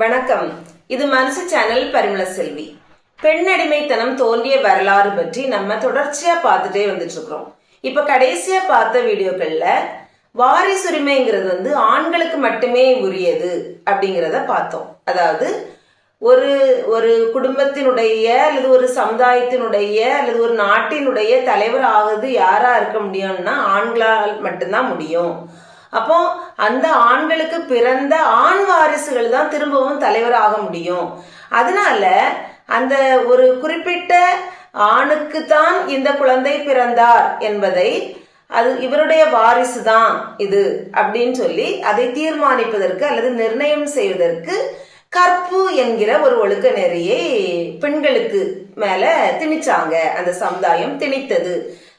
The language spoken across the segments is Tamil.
வணக்கம். இது மனசு சேனல் பரிமள செல்வி. பெண்ணடிமைத்தனம் தோன்றிய வரலாறு பற்றி நம்ம தொடர்ச்சியா பார்த்துட்டே வந்துட்டு இருக்கிறோம் இப்ப கடைசியா பார்த்த வீடியோக்கள்ல வாரிசுரிமைங்கிறது வந்து ஆண்களுக்கு மட்டுமே உரியது அப்படிங்கிறத பார்த்தோம். அதாவது ஒரு ஒரு குடும்பத்தினுடைய அல்லது ஒரு சமுதாயத்தினுடைய அல்லது ஒரு நாட்டினுடைய தலைவர் ஆகுது யாரா இருக்க முடியும்னா ஆண்களால் மட்டும்தான் முடியும். அப்போ அந்த ஆண்களுக்கு பிறந்த ஆண் வாரிசுகள் தான் திரும்பவும் தலைவராக முடியும். அதனால அந்த ஒரு குறிப்பிட்ட ஆணுக்கு தான் இந்த குழந்தை பிறந்தார் என்பதை அது இவருடைய வாரிசு தான் இது அப்படின்னு சொல்லி அதை தீர்மானிப்பதற்கு அல்லது நிர்ணயம் செய்வதற்கு கற்பு என்கிற ஒரு ஒழுக்க நெறியை பெண்களுக்கு மேல திணிச்சாங்க. அந்த சமுதாயம் திணித்தது.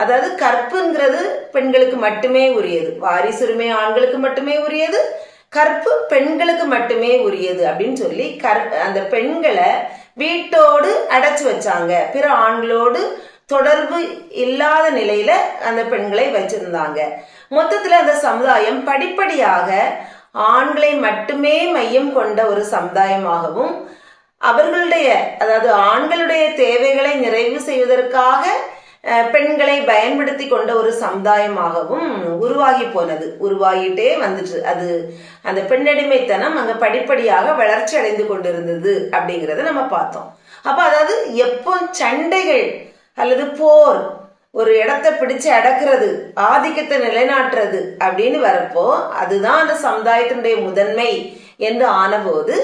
அதாவது கற்புங்கிறது பெண்களுக்கு மட்டுமே உரியது. வாரிசுரிமை ஆண்களுக்கு மட்டுமே உரியது கற்பு பெண்களுக்கு மட்டுமே உரியது அப்படின்னு சொல்லி கற் அந்த பெண்களை வீட்டோடு அடைச்சு வச்சாங்க. பிற ஆண்களோடு தொடர்பு இல்லாத நிலையில அந்த பெண்களை வச்சிருந்தாங்க. மொத்தத்துல அந்த சமுதாயம் படிப்படியாக ஆண்களை மட்டுமே மையம் கொண்ட ஒரு சமுதாயமாகவும் அவர்களுடைய அதாவது ஆண்களுடைய தேவைகளை நிறைவு செய்வதற்காக பெண்களை பயன்படுத்தி கொண்ட ஒரு சமுதாயமாகவும் உருவாகி போனது. உருவாகிட்டே வந்துட்டு அது அந்த பெண்ணடிமைத்தனம் அங்கே படிப்படியாக வளர்ச்சி அடைந்து கொண்டிருந்தது அப்படிங்கிறத நம்ம பார்த்தோம். அப்போ அதாவது எப்போ சண்டைகள் அல்லது போர் ஒரு இடத்தை பிடிச்சு அடக்குறது ஆதிக்கத்தை நிலைநாட்டுறது அப்படின்னு வரப்போ அதுதான் அந்த சமுதாயத்தினுடைய முதன்மை என்று ஆனபோது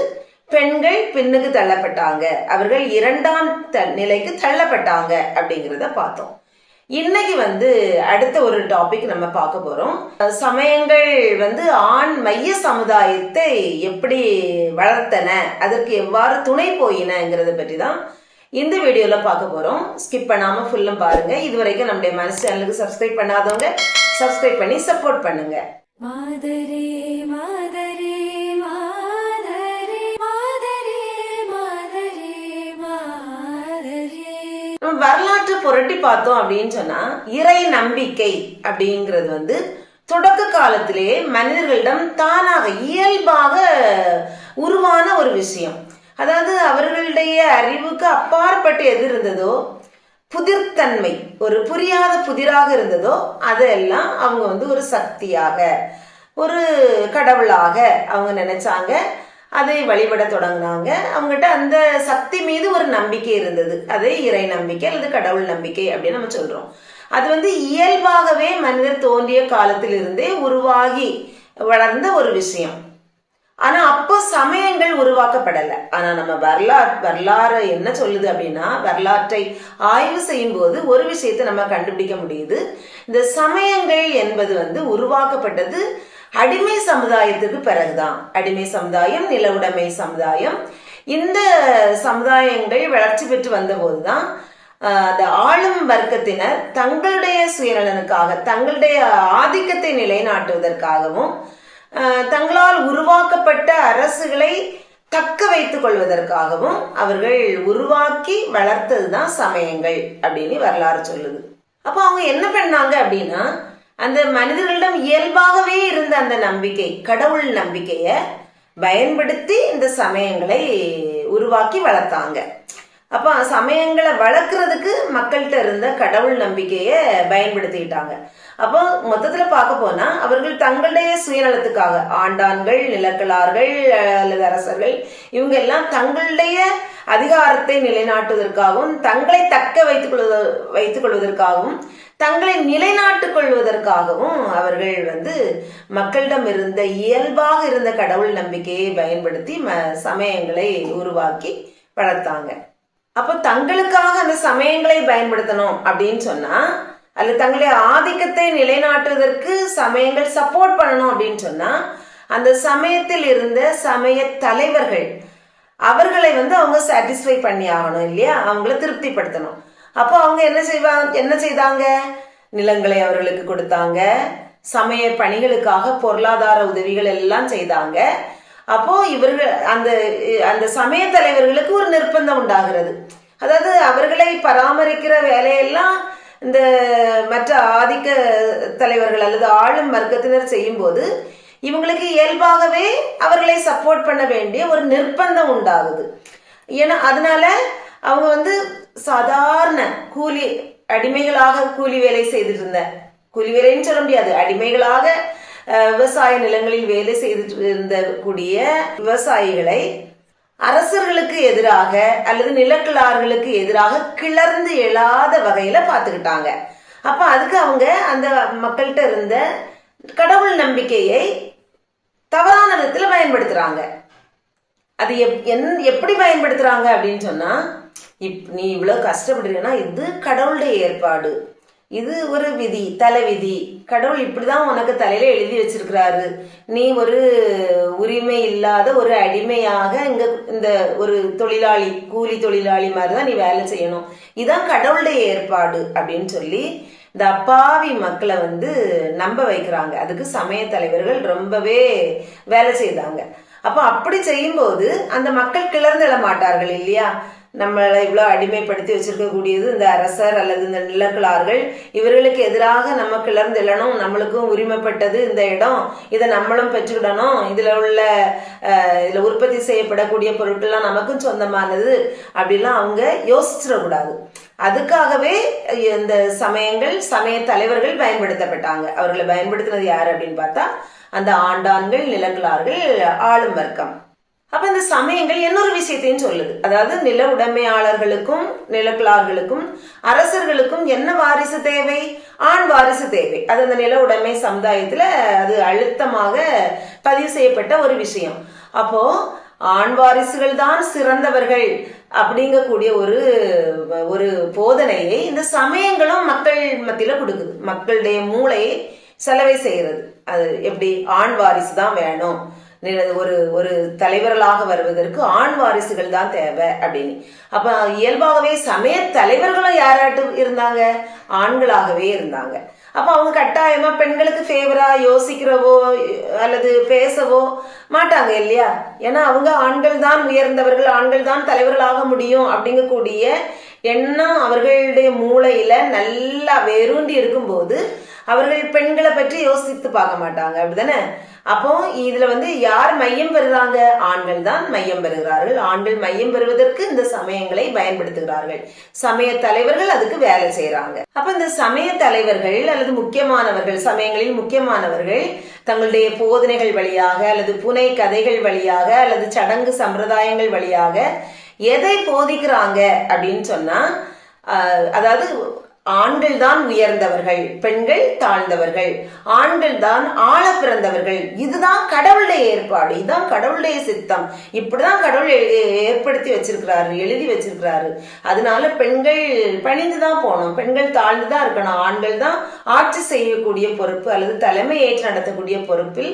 பெண்கள் பின்னுக்கு தள்ளப்பட்டாங்க. அவர்கள் இரண்டாம் த- நிலைக்கு தள்ளப்பட்டாங்க அப்படிங்கிறத பார்த்தோம். இன்னைக்கு வந்து அடுத்த ஒரு டாபிக் நம்ம பார்க்க போறோம். சமயங்கள் வந்து ஆண் மைய சமுதாயத்தை எப்படி வளர்த்தன அதற்கு எவ்வாறு துணை போயினங்கிறத பற்றி தான் இந்த வீடியோல பார்க்க போறோம். ஸ்கிப் பண்ணாம ஃபுல்லும் பாருங்க. இது வரைக்கும் நம்முடைய மனசு சேனலுக்கு சப்ஸ்கிரைப் பண்ணாதவங்க சப்ஸ்கிரைப் பண்ணி சப்போர்ட் பண்ணுங்க. மாதரே மாதரே. வரலாற்றை புரட்டி பார்த்தோம் அப்படின்னு சொன்னா இறை நம்பிக்கை அப்படிங்கிறது வந்து தொடக்க காலத்திலேயே மனிதர்களிடம் தானாக இயல்பாக உருவான ஒரு விஷயம். அதாவது அவர்களுடைய அறிவுக்கு அப்பாற்பட்டு எது இருந்ததோ புதிர்த்தன்மை ஒரு புரியாத புதிராக இருந்ததோ அதெல்லாம் அவங்க வந்து ஒரு சக்தியாக ஒரு கடவுளாக அவங்க நினைச்சாங்க. அதை வழிபட தொடங்கினாங்க. அவங்ககிட்ட அந்த சக்தி மீது ஒரு நம்பிக்கை இருந்தது. அதே இறை நம்பிக்கை அல்லது கடவுள் நம்பிக்கை அப்படின்னு நம்ம சொல்றோம். அது வந்து இயல்பாகவே மனிதர் தோன்றிய காலத்திலிருந்தே உருவாகி வளர்ந்த ஒரு விஷயம். ஆனா அப்போ சமயங்கள் உருவாக்கப்படலை. ஆனா நம்ம வரலாறு வரலாறு என்ன சொல்லுது அப்படின்னா வரலாற்றை ஆய்வு செய்யும் போது ஒரு விஷயத்தை நம்ம கண்டுபிடிக்க முடியுது. இந்த சமயங்கள் என்பது வந்து உருவாக்கப்பட்டது அடிமை சமுதாயத்துக்கு பிறகுதான். அடிமை சமுதாயம் நிலவுடைமை சமுதாயம். இந்த சமுதாயங்கள் வளர்ச்சி பெற்று வந்தபோதுதான் தான் அந்த ஆளும் வர்க்கத்தினர் தங்களுடைய சுயநலனுக்காக தங்களுடைய ஆதிக்கத்தை நிலைநாட்டுவதற்காகவும் தங்களால் உருவாக்கப்பட்ட அரசுகளை தக்க வைத்துக் கொள்வதற்காகவும் அவர்கள் உருவாக்கி வளர்த்தது தான் சமயங்கள் அப்படின்னு வரலாறு சொல்லுது. அப்போ அவங்க என்ன பண்ணாங்க அப்படின்னா அந்த மனிதர்களிடம் இயல்பாகவே இருந்த அந்த நம்பிக்கை கடவுள் நம்பிக்கையை பயன்படுத்தி இந்த சமயங்களை உருவாக்கி வளர்த்தாங்க. அப்போ சமயங்களை வளர்க்குறதுக்கு மக்கள்கிட்ட இருந்த கடவுள் நம்பிக்கையை பயன்படுத்திக்கிட்டாங்க. அப்போ மொத்தத்தில் பார்க்க போனா அவர்கள் தங்களுடைய சுயநலத்துக்காக ஆண்டான்கள் நிலக்கலார்கள் அல்லது அரசர்கள் இவங்க எல்லாம் தங்களுடைய அதிகாரத்தை நிலைநாட்டுவதற்காகவும் தங்களை தக்க வைத்துக் கொள்வது வைத்துக் கொள்வதற்காகவும் தங்களை நிலைநாட்டுக் கொள்வதற்காகவும் அவர்கள் வந்து மக்களிடம் இருந்த இயல்பாக இருந்த கடவுள் நம்பிக்கையை பயன்படுத்தி ம சமயங்களை உருவாக்கி வளர்த்தாங்க. அப்போ தங்களுக்காக அந்த சமயங்களை பயன்படுத்தணும் அப்படின்னு சொன்னா அல்லது தங்களுடைய ஆதிக்கத்தை நிலைநாட்டுவதற்கு சமயங்கள் சப்போர்ட் பண்ணணும் அப்படின்னு சொன்னா அந்த சமயத்தில் இருந்த சமய தலைவர்கள் அவர்களை வந்து அவங்க சாட்டிஸ்ஃபை பண்ணி ஆகணும் இல்லையா? அவங்கள திருப்திப்படுத்தணும். அப்போ அவங்க என்ன செய்வாங்க என்ன செய்தாங்க? நிலங்களை அவர்களுக்கு கொடுத்தாங்க. சமய பணிகளுக்காக பொருளாதார உதவிகள் எல்லாம் செய்தாங்க. அப்போ இவர்கள் அந்த அந்த சமய தலைவர்களுக்கு ஒரு நிர்பந்தம் உண்டாகிறது. அதாவது அவர்களை பராமரிக்கிற வேலையெல்லாம் இந்த மற்ற ஆதிக்க தலைவர்கள் அல்லது ஆளும் வர்க்கத்தினர் செய்யும்போது இவங்களுக்கு இயல்பாகவே அவர்களை சப்போர்ட் பண்ண வேண்டிய ஒரு நிர்பந்தம் உண்டாகுது. ஏன்னா அதனால அவங்க வந்து சாதாரண கூலி அடிமைகளாக கூலி வேலை செய்துட்டு இருந்த கூலி வேலைன்னு சொல்ல முடியாது அடிமைகளாக விவசாய நிலங்களில் வேலை செய்துட்டு இருந்த கூடிய விவசாயிகளை அரசர்களுக்கு எதிராக அல்லது நிலக்கிழார்களுக்கு எதிராக கிளர்ந்து எழாத வகையில பார்த்துக்கிட்டாங்க. அப்ப அதுக்கு அவங்க அந்த மக்கள்கிட்ட இருந்த கடவுள் நம்பிக்கையை தவறான விதத்துல பயன்படுத்துறாங்க. அது எப் என் எப்படி பயன்படுத்துறாங்க அப்படின்னு சொன்னா இப் நீ இவ்வளோ கஷ்டப்படுறீங்கன்னா இது கடவுளுடைய ஏற்பாடு. இது ஒரு விதி தலை விதி கடவுள் இப்படிதான் உனக்கு தலையில எழுதி வச்சிருக்கிறாரு. நீ ஒரு உரிமை இல்லாத ஒரு அடிமையாக இங்க இந்த ஒரு தொழிலாளி கூலி தொழிலாளி மாதிரி தான் நீ வேலை செய்யணும். இதான் கடவுளுடைய ஏற்பாடு அப்படின்னு சொல்லி இந்த அப்பாவி மக்களை வந்து நம்ப வைக்கிறாங்க. அதுக்கு சமய தலைவர்கள் ரொம்பவே வேலை செய்தாங்க. அப்போ அப்படி செய்யும்போது அந்த மக்கள் கிளர்ந்து எழ மாட்டார்கள் இல்லையா? நம்மளை இவ்வளோ அடிமைப்படுத்தி வச்சிருக்கக்கூடியது இந்த அரசர் அல்லது இந்த நிலக்கிழார்கள் இவர்களுக்கு எதிராக நம்ம கிளர்ந்து எழணும் நம்மளுக்கும் உரிமைப்பட்டது இந்த இடம். இதை நம்மளும் பெற்றுக்கிடணும். இதில் உள்ள இதில் உற்பத்தி செய்யப்படக்கூடிய பொருட்கள்லாம் நமக்கும் சொந்தமானது அப்படிலாம் அவங்க யோசிச்சிடக்கூடாது. அதுக்காகவே இந்த சமயங்கள் சமய தலைவர்கள் பயன்படுத்தப்பட்டாங்க. அவர்களை பயன்படுத்தினது யார் அப்படின்னு பார்த்தா அந்த ஆண்டான்கள் நிலக்கிழார்கள் ஆளும் வர்க்கம். அப்ப இந்த சமயங்கள் இன்னொரு விஷயத்தையும் சொல்லுது. அதாவது நில உடைமையாளர்களுக்கும் நிலக்கிழார்களுக்கும் அரசர்களுக்கும் என்ன வாரிசு தேவை? ஆண் வாரிசு தேவை. அது அந்த நில உடைமை சமுதாயத்துல அது அழுத்தமாக பதிவு செய்யப்பட்ட ஒரு விஷயம். அப்போ ஆண் வாரிசுகள் தான் சிறந்தவர்கள் அப்படிங்கக்கூடிய ஒரு ஒரு போதனையை இந்த சமயங்களும் மக்கள் மத்தியில கொடுக்குது. மக்களுடைய மூளையை செலவை செய்யறது. அது எப்படி? ஆண் வாரிசு தான் வேணும். ஒரு ஒரு தலைவர்களாக வருவதற்கு ஆண் வாரிசுகள் தான் தேவை அப்படின்னு. அப்ப இயல்பாகவே சமய தலைவர்களும் யாராட்டு இருந்தாங்க? ஆண்களாகவே இருந்தாங்க. அப்ப அவங்க கட்டாயமா பெண்களுக்கு ஃபேவரா யோசிக்கிறவோ அல்லது பேசவோ மாட்டாங்க இல்லையா? ஏன்னா அவங்க ஆண்கள் தான் உயர்ந்தவர்கள் ஆண்கள் தான் தலைவர்களாக முடியும் அப்படிங்கக்கூடிய எண்ணம் அவர்களுடைய மூளையில நல்லா வேரூண்டி இருக்கும்போது அவர்கள் பெண்களை பற்றி யோசித்து பார்க்க மாட்டாங்க. அப்படிதானே அப்போ இதுல வந்து யார் மையம் பெறுறாங்க? ஆண்கள் தான் மையம் பெறுகிறார்கள். ஆண்கள் மையம் பெறுவதற்கு இந்த சமயங்களை பயன்படுத்துகிறார்கள். சமய தலைவர்கள் அதுக்கு வேலை செய்யறாங்க அப்ப இந்த சமய தலைவர்கள் அல்லது முக்கியமானவர்கள் சமயங்களில் முக்கியமானவர்கள் தங்களுடைய போதனைகள் வழியாக அல்லது புனை கதைகள் வழியாக அல்லது சடங்கு சம்பிரதாயங்கள் வழியாக எதை போதிக்கிறாங்க அப்படின்னு சொன்னா அதாவது ஆண்கள் தான் உயர்ந்தவர்கள் பெண்கள் தாழ்ந்தவர்கள். ஆண்கள் தான் ஆழ பிறந்தவர்கள். இதுதான் கடவுளுடைய ஏற்பாடு. இதுதான் கடவுளுடைய சித்தம். இப்படிதான் கடவுள் ஏற்படுத்தி வச்சிருக்கிறாரு எழுதி வச்சிருக்கிறாரு. அதனால பெண்கள் பணிந்து தான் போகணும். பெண்கள் தாழ்ந்து தான் இருக்கணும். ஆண்கள் தான் ஆட்சி செய்யக்கூடிய பொறுப்பு அல்லது தலைமை ஏற்று நடத்தக்கூடிய பொறுப்பில்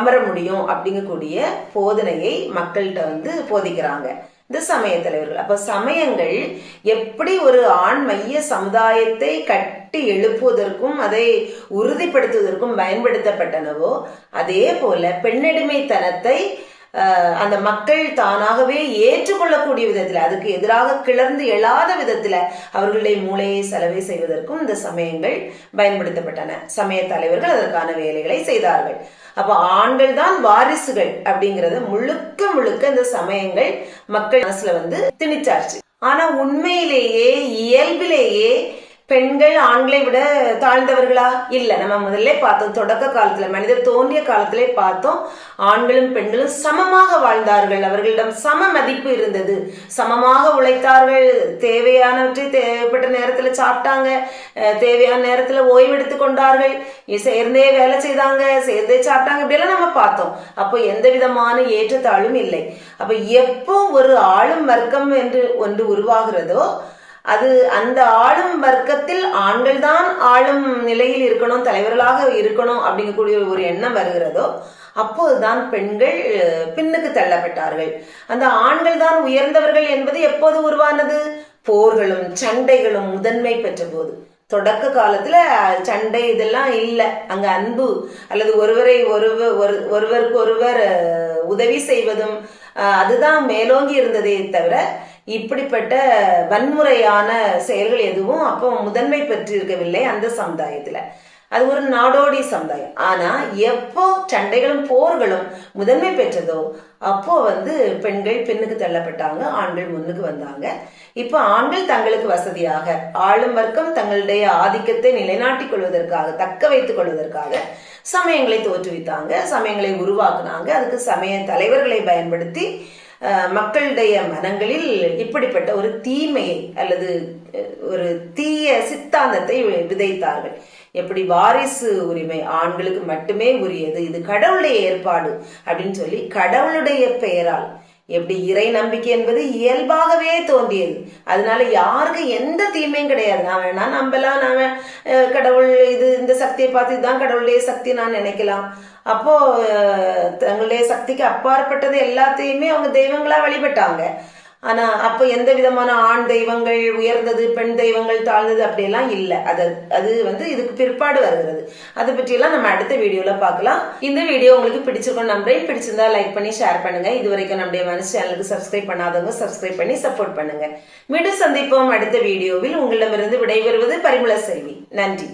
அமர முடியும் அப்படிங்கக்கூடிய போதனையை மக்கள்கிட்ட வந்து போதிக்கிறாங்க. இந்த சமய தலைவர்கள். அப்ப சமயங்கள் எப்படி ஒரு ஆண் மைய சமுதாயத்தை கட்டி எழுப்புவதற்கும் அதை உறுதிப்படுத்துவதற்கும் பயன்படுத்தப்பட்டனவோ அதே போல பெண்ணடிமைத்தனத்தை அந்த மக்கள் தானாகவே ஏற்றுக்கொள்ளக்கூடிய விதத்தில் அதுக்கு எதிராக கிளர்ந்து எழாத விதத்தில் அவர்களுடைய மூளையை செலவை செய்வதற்கும் இந்த சமயங்கள் பயன்படுத்தப்பட்டன. சமய தலைவர்கள் அதற்கான வேலைகளை செய்தார்கள். அப்ப ஆண்கள் தான் வாரிசுகள் அப்படிங்கறத முழுக்க முழுக்க இந்த சமயங்கள் மக்கள் மனசுல வந்து திணிச்சாச்சு. ஆனா உண்மையிலேயே இயல்பிலேயே பெண்கள் ஆண்களை விட தாழ்ந்தவர்களா? இல்ல நம்ம முதல்ல பார்த்தோம் தொடக்க காலத்துல மனிதர் தோன்றிய காலத்திலே பார்த்தோம் ஆண்களும் பெண்களும் சமமாக வாழ்ந்தார்கள். அவர்களிடம் சம மதிப்பு இருந்தது. சமமாக உழைத்தார்கள். தேவையானவற்றை தேவைப்பட்ட நேரத்துல சாப்பிட்டாங்க. தேவையான நேரத்துல ஓய்வெடுத்து கொண்டார்கள். சேர்ந்தே வேலை செய்தாங்க. சேர்ந்தே சாப்பிட்டாங்க. இப்படியெல்லாம் நம்ம பார்த்தோம். அப்போ எந்த விதமான ஏற்றத்தாழ்வும் இல்லை. அப்ப எப்போ ஒரு ஆளும் வர்க்கம் என்று ஒன்று உருவாகிறதோ அது அந்த ஆளும் வர்க்கத்தில் ஆண்கள் தான் ஆளும் நிலையில் இருக்கணும் தலைவர்களாக இருக்கணும் அப்படிங்கக்கூடிய ஒரு எண்ணம் வருகிறதோ அப்போதுதான் பெண்கள் பின்னுக்கு தள்ளப்பட்டார்கள். அந்த ஆண்கள் தான் உயர்ந்தவர்கள் என்பது எப்போது உருவானது? போர்களும் சண்டைகளும் முதன்மை பெற்ற போது தொடக்க காலத்துல சண்டை இதெல்லாம் இல்லை. அங்க அன்பு அல்லது ஒருவரை ஒருவர் ஒரு ஒருவருக்கு ஒருவர் உதவி செய்வதும் அதுதான் மேலோங்கி இருந்ததே தவிர இப்படிப்பட்ட வன்முறையான செயல்கள் எதுவும் அப்போ முதன்மை பெற்றிருக்கவில்லை அந்த சமுதாயத்துல. அது ஒரு நாடோடி சமுதாயம். ஆனா எப்போ சண்டைகளும் போர்களும் முதன்மை பெற்றதோ அப்போ வந்து பெண்கள் பெண்ணுக்கு தள்ளப்பட்டாங்க ஆண்கள் முன்னுக்கு வந்தாங்க. இப்போ ஆண்கள் தங்களுக்கு வசதியாக ஆளும் வர்க்கம் தங்களுடைய ஆதிக்கத்தை நிலைநாட்டிக் கொள்வதற்காக தக்க வைத்துக் கொள்வதற்காக சமயங்களை தோற்றுவித்தாங்க சமயங்களை உருவாக்குனாங்க. அதுக்கு சமய தலைவர்களை பயன்படுத்தி மக்களுடைய மனங்களில் இப்படிப்பட்ட ஒரு தீமையை அல்லது ஒரு தீய சித்தாந்தத்தை விதைத்தார்கள். எப்படி வாரிசு உரிமை ஆண்களுக்கு மட்டுமே உரியது இது கடவுளுடைய ஏற்பாடு அப்படின்னு சொல்லி கடவுளுடைய பெயரால் எப்படி இறை நம்பிக்கை என்பது இயல்பாகவே தோன்றியது. அதனால யாருக்கு எந்த தீமையும் கிடையாது. நான் வேணா நம்பலாம் நான் கடவுள் இது இந்த சக்தியை பார்த்து இதுதான் கடவுளுடைய சக்தி நான் நினைக்கலாம். அப்போ தங்களுடைய சக்திக்கு அப்பாற்பட்டது எல்லாத்தையுமே அவங்க தெய்வங்களா வழிபட்டாங்க. ஆனா அப்போ எந்த விதமான ஆண் தெய்வங்கள் உயர்ந்தது பெண் தெய்வங்கள் தாழ்ந்தது அப்படியெல்லாம் இல்லை. அது அது வந்து இதுக்கு பிற்பாடு வருகிறது. அதை பற்றியெல்லாம் நம்ம அடுத்த வீடியோல பார்க்கலாம். இந்த வீடியோ உங்களுக்கு பிடிச்சிருக்கும் நம்புறேன். பிடிச்சிருந்தா லைக் பண்ணி ஷேர் பண்ணுங்க. இது வரைக்கும் நம்முடைய மனசு சேனலுக்கு சப்ஸ்கிரைப் பண்ணாதவங்க சப்ஸ்கிரைப் பண்ணி சப்போர்ட் பண்ணுங்க. மீண்டும் சந்திப்போம் அடுத்த வீடியோவில். உங்களிடமிருந்து விடைபெறுவது பரிமள செல்வி. நன்றி.